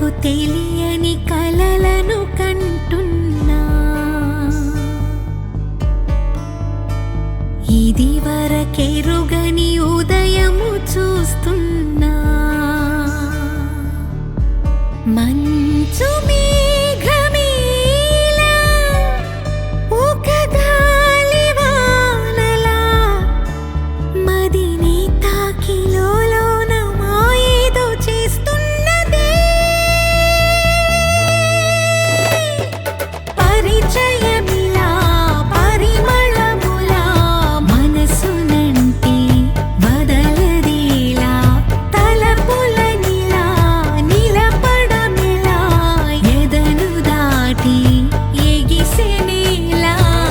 నాకు తెలియని కలలను కంటున్నా. ఇది వరకెరుగని ఉదయము చూస్తున్నా. మంచు మీ